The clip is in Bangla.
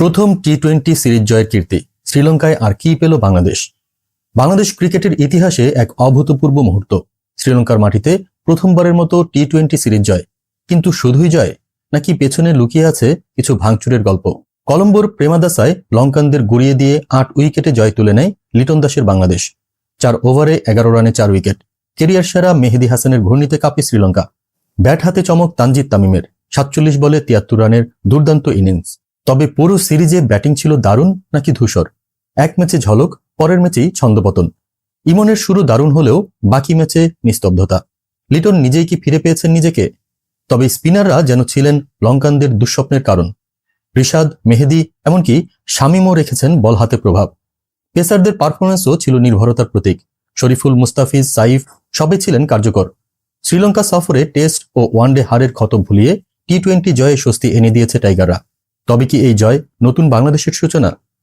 প্রথম টি টোয়েন্টি সিরিজ জয়ের কীর্তি শ্রীলঙ্কায় আর কি পেল বাংলাদেশ? বাংলাদেশ ক্রিকেটের ইতিহাসে এক অভূতপূর্ব মুহূর্ত। শ্রীলঙ্কার মাটিতে প্রথমবারের মতো টি টোয়েন্টি সিরিজ জয়। কিন্তু শুধুই জয়, নাকি পেছনে লুকিয়ে আছে কিছু ভাঙচুরের গল্প? কলম্বোর প্রেমাদাসায় লঙ্কানদের গুড়িয়ে দিয়ে আট উইকেটে জয় তুলে নেয় লিটন দাসের বাংলাদেশ। চার ওভারে এগারো রানে চার উইকেট। কেরিয়ার সেরা মেহেদি হাসানের ঘূর্ণিতে কাঁপে শ্রীলঙ্কা। ব্যাট হাতে চমক তানজিদ তামিমের। সাতচল্লিশ বলে তিয়াত্তর রানের দুর্দান্ত ইনিংস। তবে পুরো সিরিজে ব্যাটিং ছিল দারুণ নাকি ধূসর? এক ম্যাচে ঝলক, পরের ম্যাচেই ছন্দপতন। ইমনের শুরু দারুণ হলেও বাকি ম্যাচে নিস্তব্ধতা। লিটন নিজেই কি ফিরে পেয়েছেন নিজেকে? তবে স্পিনাররা যেন ছিলেন লঙ্কানদের দুঃস্বপ্নের কারণ। ঋষাদ মেহেদি, এমনকি শামিমও রেখেছেন বল হাতে প্রভাব। পেসারদের পারফরমেন্সও ছিল নির্ভরতার প্রতীক। শরীফুল মুস্তাফিজ, সাইফ, সবে ছিলেন কার্যকর। শ্রীলঙ্কা সফরে টেস্ট ও ওয়ানডে হারের ক্ষত ভুলিয়ে টি টোয়েন্টি জয়ে স্বস্তি এনে দিয়েছে টাইগাররা। তবে কি এই জয় নতুন বাংলাদেশের সূচনা?